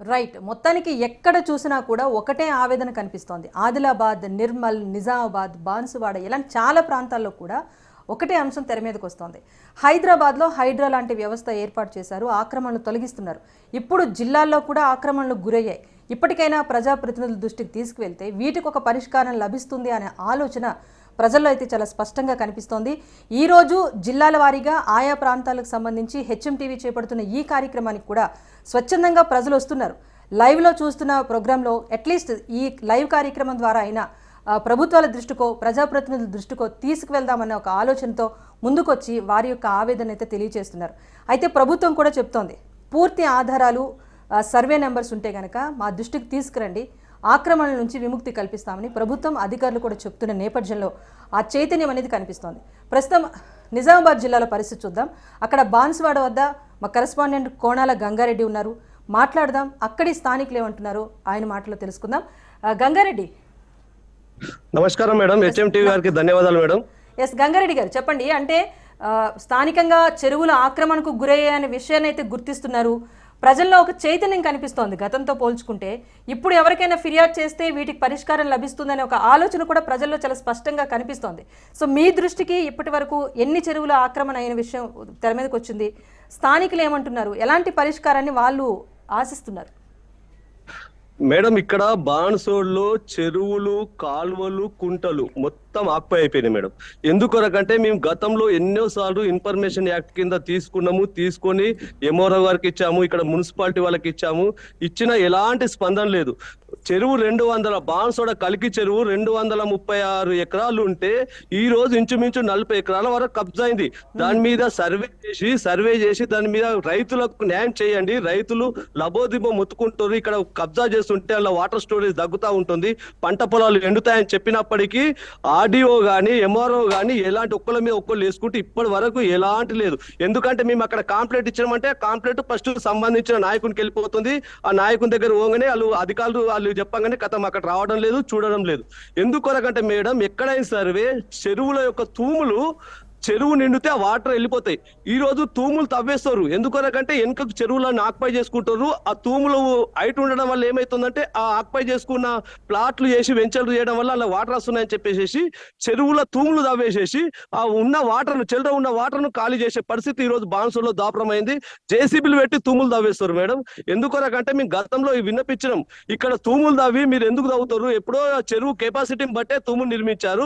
Right మొత్తానికి ఎక్కడ చూసినా కూడా ఒకటే ఆవేదన కనిపిస్తోంది. ఆదిలాబాద్ నిర్మల్ నిజామాబాద్ బాన్సువాడ ఇలాంటి చాలా ప్రాంతాల్లో కూడా ఒకటే అంశం తెర మీదకి వస్తోంది. హైదరాబాద్లో హైడ్రా లాంటి వ్యవస్థ ఏర్పాటు చేశారు. ఆక్రమణలు తొలగిస్తున్నారు. ఇప్పుడు జిల్లాల్లో కూడా ఆక్రమణలు గురయ్యాయి. ఇప్పటికైనా ప్రజాప్రతినిధుల దృష్టికి తీసుకువెళ్తే వీటికి ఒక పరిష్కారం లభిస్తుంది అనే ఆలోచన ప్రజల్లో అయితే చాలా స్పష్టంగా కనిపిస్తోంది. ఈరోజు జిల్లాల వారీగా ఆయా ప్రాంతాలకు సంబంధించి హెచ్ఎంటీవీ చేపడుతున్న ఈ కార్యక్రమానికి కూడా స్వచ్ఛందంగా ప్రజలు వస్తున్నారు. లైవ్లో చూస్తున్న ప్రోగ్రాంలో అట్లీస్ట్ ఈ లైవ్ కార్యక్రమం ద్వారా అయినా ప్రభుత్వాల దృష్టికో ప్రజాప్రతినిధుల దృష్టికో తీసుకువెళ్దామన్న ఒక ఆలోచనతో ముందుకొచ్చి వారి యొక్క ఆవేదన అయితే తెలియజేస్తున్నారు అయితే ప్రభుత్వం కూడా చెప్తోంది. పూర్తి ఆధారాలు సర్వే నెంబర్స్ ఉంటే కనుక మా దృష్టికి తీసుకురండి. ఆక్రమణల నుంచి విముక్తి కల్పిస్తామని ప్రభుత్వం అధికారులు కూడా చెప్తున్న నేపథ్యంలో ఆ చైతన్యం అనేది కనిపిస్తోంది. ప్రస్తుతం నిజామాబాద్ జిల్లాలో పరిస్థితి చూద్దాం. అక్కడ బాన్స్వాడ వద్ద మా కరెస్పాండెంట్ కోణాల గంగారెడ్డి ఉన్నారు. మాట్లాడదాం. అక్కడి స్థానికులు ఏమంటున్నారు ఆయన మాటలో తెలుసుకుందాం. గంగారెడ్డి. నమస్కారం మేడం. హెచ్ఎం టీవీ గారికి ధన్యవాదాలు మేడం. ఎస్ గంగారెడ్డి గారు చెప్పండి. అంటే స్థానికంగా చెరువుల ఆక్రమణకు గురయ్యాయనే విషయాన్ని అయితే గుర్తిస్తున్నారు. ప్రజల్లో ఒక చైతన్యం కనిపిస్తోంది గతంతో పోల్చుకుంటే. ఇప్పుడు ఎవరికైనా ఫిర్యాదు చేస్తే వీటికి పరిష్కారం లభిస్తుందనే ఒక ఆలోచన కూడా ప్రజల్లో చాలా స్పష్టంగా కనిపిస్తోంది. సో మీ దృష్టికి ఇప్పటి వరకు ఎన్ని చెరువుల ఆక్రమణ అయిన విషయం తెర మీదకి వచ్చింది? స్థానికులు ఏమంటున్నారు? ఎలాంటి పరిష్కారాన్ని వాళ్ళు ఆశిస్తున్నారు? మేడం ఇక్కడ బాన్సోడ్లో చెరువులు కాలువలు కుంటలు మొత్తం ఆక్పై అయిపోయినాయి మేడం. ఎందుకొరకంటే మేము గతంలో ఎన్నోసార్లు ఇన్ఫర్మేషన్ యాక్ట్ కింద తీసుకున్నాము తీసుకొని ఎంఓరావు గారికి ఇచ్చాము ఇక్కడ మున్సిపాలిటీ వాళ్ళకి ఇచ్చాము. ఇచ్చిన ఎలాంటి స్పందన లేదు. చెరువు రెండు వందల బాన్సోడ కలికి చెరువు రెండు వందల ముప్పై ఆరు ఎకరాలు ఉంటే ఈ రోజు ఇంచుమించు నలభై ఎకరాల వరకు కబ్జా అయింది. దాని మీద సర్వే చేసి సర్వే చేసి దాని మీద రైతులకు న్యాయం చేయండి. రైతులు లబోదిబో ముత్తుకుంటారు ఇక్కడ కబ్జా చేస్తుంటే అలా వాటర్ స్టోరేజ్ తగ్గుతా ఉంటుంది. పంట పొలాలు ఎండుతాయని చెప్పినప్పటికీ ఆర్డీఓ కానీ ఎంఆర్ఓ కానీ ఎలాంటి ఒక్కల మీద ఒక్కళ్ళు వేసుకుంటే ఇప్పటి వరకు ఎలాంటి లేదు. ఎందుకంటే మేము అక్కడ కాంప్లైంట్ ఇచ్చినామంటే కాంప్లైంట్ ఫస్ట్ సంబంధించిన నాయకునికి వెళ్ళిపోతుంది. ఆ నాయకుని దగ్గర పోగానే వాళ్ళు అధికారులు వాళ్ళు చెప్పగానే కథం అక్కడ రావడం లేదు చూడడం లేదు. ఎందుకొరకంటే మేడం ఎక్కడైనా సర్వే చెరువుల యొక్క తూములు చెరువు నిండితే ఆ వాటర్ వెళ్ళిపోతాయి. ఈ రోజు తూములు తవ్వేస్తారు. ఎందుకనకంటే వెనుకకు చెరువులను ఆక్పై చేసుకుంటారు ఆ తూములు హైట్ ఉండడం వల్ల ఏమైతుందంటే ఆ ఆక్పై చేసుకున్న ప్లాట్లు చేసి వెంచర్లు చేయడం వల్ల అలా వాటర్ వస్తున్నాయని చెప్పేసి చెరువుల తూములు తవ్వేసేసి ఆ ఉన్న వాటర్ చిల్లర ఉన్న వాటర్ను ఖాళీ చేసే పరిస్థితి ఈ రోజు బాన్సులో దాపరమైంది. జేసీబీలు పెట్టి తూములు తవ్వేస్తారు మేడం. ఎందుకొరకంటే మేము గతంలో విన్నపించడం విన్నపించినాం. ఇక్కడ తూములు తవ్వి మీరు ఎందుకు తవ్వుతారు? ఎప్పుడో చెరువు కెపాసిటీని బట్టే తూములు నిర్మించారు.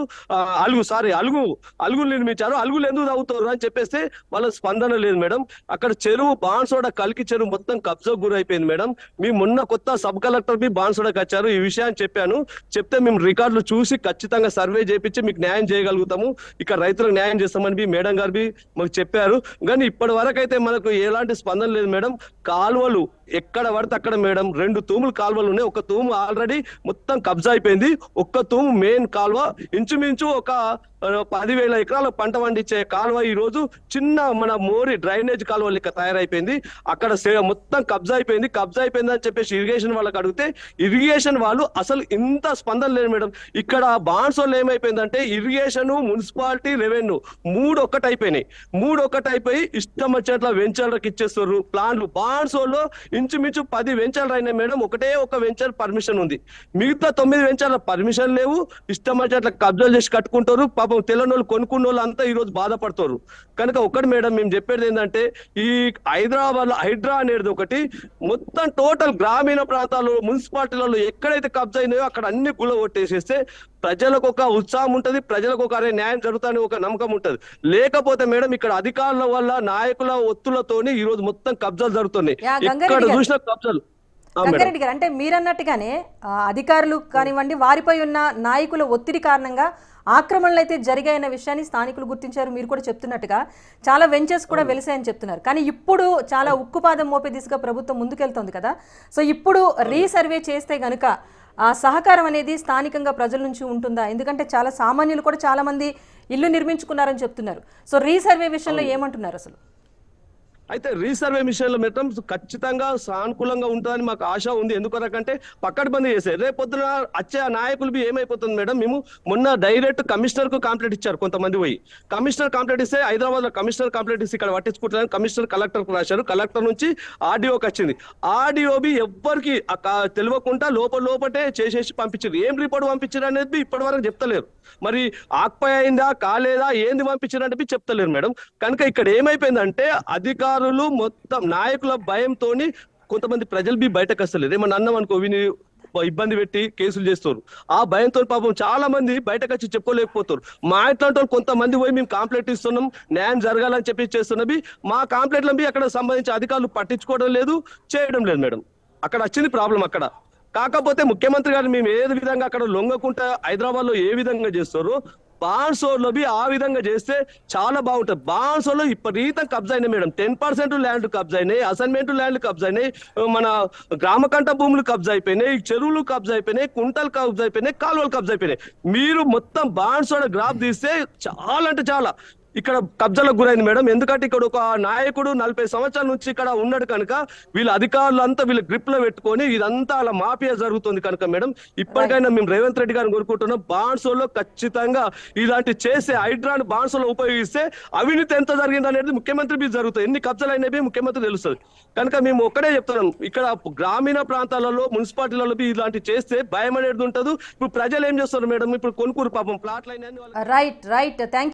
అలుగు సారీ అలుగు అలుగులు నిర్మించారు. అలుగులు ఎందుకు తాగుతారు అని చెప్పేస్తే వాళ్ళ స్పందన లేదు మేడం. అక్కడ చెరువు బాన్సోడ కలికి చెరువు మొత్తం కబ్జా గురైపోయింది మేడం. మేము మొన్న కొత్త సబ్ కలెక్టర్ మీ బాన్సోడకి వచ్చారు. ఈ విషయాన్ని చెప్పాను. చెప్తే మేము రికార్డులు చూసి ఖచ్చితంగా సర్వే చేపించి మీకు న్యాయం చేయగలుగుతాము. ఇక్కడ రైతులకు న్యాయం చేస్తామని మీ మేడం గారు మాకు చెప్పారు. కానీ ఇప్పటి వరకు అయితే మనకు ఎలాంటి స్పందన లేదు మేడం. కాలువలు ఎక్కడ పడితే అక్కడ మేడం. రెండు తూములు కాలువలు ఉన్నాయి. ఒక తూము ఆల్రెడీ మొత్తం కబ్జా అయిపోయింది. ఒక్క తూము మెయిన్ కాలువ. ఇంచుమించు ఒక పదివేల ఎకరాల పంట పండించే కాలువ ఈ రోజు చిన్న మన మోరి డ్రైనేజ్ కాలువ లెక్క తయారైపోయింది. అక్కడ మొత్తం కబ్జా అయిపోయింది. కబ్జా అయిపోయింది అని చెప్పేసి ఇరిగేషన్ వాళ్ళకి అడిగితే ఇరిగేషన్ వాళ్ళు అసలు ఇంత స్పందన లేదు మేడం. ఇక్కడ బాన్సోళ్ళు ఏమైపోయిందంటే ఇరిగేషన్ మున్సిపాలిటీ రెవెన్యూ మూడు ఒక్కటి అయిపోయినాయి. మూడు ఒక్కటి అయిపోయి ఇష్టం వచ్చేట్ల వెంచర్లకు ఇచ్చేస్తారు ప్లాన్లు వాళ్ళు ఇంచుమించు పది వెంచర్లు అయినాయి మేడం. ఒకటే ఒక వెంచర్ పర్మిషన్ ఉంది. మిగతా తొమ్మిది వెంచర్ల పర్మిషన్ లేవు. ఇష్టం వచ్చేట్ల కబ్జాలు చేసి కట్టుకుంటారు. పాపం తెల్లని వాళ్ళు కొనుక్కున్న వాళ్ళు అంతా ఈ రోజు బాధపడతారు. కనుక ఒకటి మేడం మేము చెప్పేది ఏంటంటే ఈ హైదరాబాద్లో హైడ్రా అనేది ఒకటి మొత్తం టోటల్ గ్రామీణ ప్రాంతాల్లో మున్సిపాలిటీలలో ఎక్కడైతే కబ్జా అయినాయో అక్కడ అన్ని గుల కొట్టేసేస్తే ప్రజలకు ఒక ఉత్సాహం ఉంటది ప్రజలకు ఒక అరే న్యాయం జరుగుతాని ఒక నమ్మకం ఉంటది. లేకపోతే మేడం ఇక్కడ అధికారుల వల్ల నాయకుల ఒత్తులతోని ఈ రోజు మొత్తం కబ్జాలు జరుగుతున్నాయి. ఎక్కడ గారు. చూసినా కబ్జాలు. గంగారెడ్డి గారు అంటే మీరన్నట్టుగానే అధికారులు కానివ్వండి వారిపై ఉన్న నాయకుల ఒత్తిడి కారణంగా ఆక్రమణలు అయితే జరిగాయన్న విషయాన్ని స్థానికులు గుర్తించారు. మీరు కూడా చెప్తున్నట్టుగా చాలా వెంచర్స్ కూడా వెలిసాయని చెప్తున్నారు. కానీ ఇప్పుడు చాలా ఉక్కుపాదం మోపే దిశగా ప్రభుత్వం ముందుకెళ్తోంది కదా. సో ఇప్పుడు రీసర్వే చేస్తే గనుక ఆ సహకారం అనేది స్థానికంగా ప్రజల నుంచి ఉంటుందా? ఎందుకంటే చాలా సామాన్యులు కూడా చాలా మంది ఇల్లు నిర్మించుకున్నారని చెప్తున్నారు. సో రీసర్వే విషయంలో ఏమంటున్నారు అసలు? అయితే రీసర్వే విషయంలో మాత్రం ఖచ్చితంగా సానుకూలంగా ఉంటుందని మాకు ఆశ ఉంది. ఎందుకనకంటే బంద్ చేశారు రేపు పొద్దున వచ్చే ఆ నాయకులు బి ఏమైపోతుంది మేడం? మేము మొన్న డైరెక్ట్ కమిషనర్కు కంప్లైంట్ ఇచ్చారు కొంతమంది పోయి. కమిషనర్ కంప్లైంట్ ఇస్తే హైదరాబాద్లో కమిషనర్ కంప్లైంట్ ఇస్తే ఇక్కడ పట్టించుకుంటారని కమిషనర్ కలెక్టర్కు రాశారు. కలెక్టర్ నుంచి ఆర్డీఓకి వచ్చింది. ఆర్డీఓబి ఎవ్వరికి తెలియకుండా లోపల లోపటే చేసేసి పంపించారు ఏం రిపోర్ట్ పంపించారు అనేది ఇప్పటి వరకు చెప్తలేరు. మరి ఆక్పై అయిందా కాలేదా ఏంది పంపించారు అంటే చెప్తలేరు మేడం. కనుక ఇక్కడ ఏమైపోయిందంటే అధికారులు మొత్తం నాయకుల భయంతోని కొంతమంది ప్రజలు బి బయటకు వస్తలేదు ఏమన్నా అన్నం అనుకో విని ఇబ్బంది పెట్టి కేసులు చేస్తారు. ఆ భయంతో పాపం చాలా మంది బయటకు వచ్చి చెప్పుకోలేకపోతారు. మా ఇట్లాంటి వాళ్ళు కొంతమంది పోయి మేము కాంప్లైంట్ ఇస్తున్నాం న్యాయం జరగాలని చెప్పి చేస్తున్నవి. మా కాంప్లైంట్లు బి అక్కడ సంబంధించి అధికారులు పట్టించుకోవడం లేదు చేయడం లేదు మేడం. అక్కడ వచ్చింది ప్రాబ్లం అక్కడ. కాకపోతే ముఖ్యమంత్రి గారు మేము ఏ విధంగా అక్కడ లొంగకుండా హైదరాబాద్లో ఏ విధంగా చేస్తారో బాన్సోర్లో బి ఆ విధంగా చేస్తే చాలా బాగుంటుంది. బాన్సోర్లో విపరీతం కబ్జా అయినాయి మేడం. టెన్ పర్సెంట్ ల్యాండ్ కబ్జా అయినాయి అసైన్మెంట్ ల్యాండ్ కబ్జా అయినాయి మన గ్రామకంట భూములు కబ్జా అయిపోయినాయి చెరువులు కబ్జా అయిపోయినాయి కుంటలు కబ్జా అయిపోయినాయి కాలువలు కబ్జా అయిపోయినాయి. మీరు మొత్తం బాన్సోడ గ్రాఫ్ తీస్తే చాలా అంటే చాలా. ఇక్కడ కబ్జాలకు గురైంది మేడం. ఎందుకంటే ఇక్కడ ఒక నాయకుడు నలభై సంవత్సరాల నుంచి ఇక్కడ ఉన్నాడు కనుక వీళ్ళ అధికారులు అంతా వీళ్ళ గ్రిప్లో పెట్టుకొని ఇదంతా అలా మాఫియా జరుగుతుంది కనుక మేడం. ఇప్పటికైనా మేము రేవంత్ రెడ్డి గారిని కోరుకుంటున్నాం. బాన్సోలో ఖచ్చితంగా ఇలాంటి చేసే హైడ్రాన్ బాన్సోలో ఉపయోగిస్తే అవినీతి ఎంత జరిగింది అనేది ముఖ్యమంత్రి మీద జరుగుతుంది. ఎన్ని కబ్జాలు అయినవి ముఖ్యమంత్రి తెలుస్తుంది. కనుక మేము ఒక్కడే చెప్తున్నాం. ఇక్కడ గ్రామీణ ప్రాంతాలలో మున్సిపాలిటీలలో బి ఇలాంటి చేస్తే భయం అనేది ఉంటుంది. ఇప్పుడు ప్రజలు ఏం చేస్తారు మేడం? ఇప్పుడు కొనుక్కూరు పాపం ప్లాట్లు అయినా రైట్ రైట్ థ్యాంక్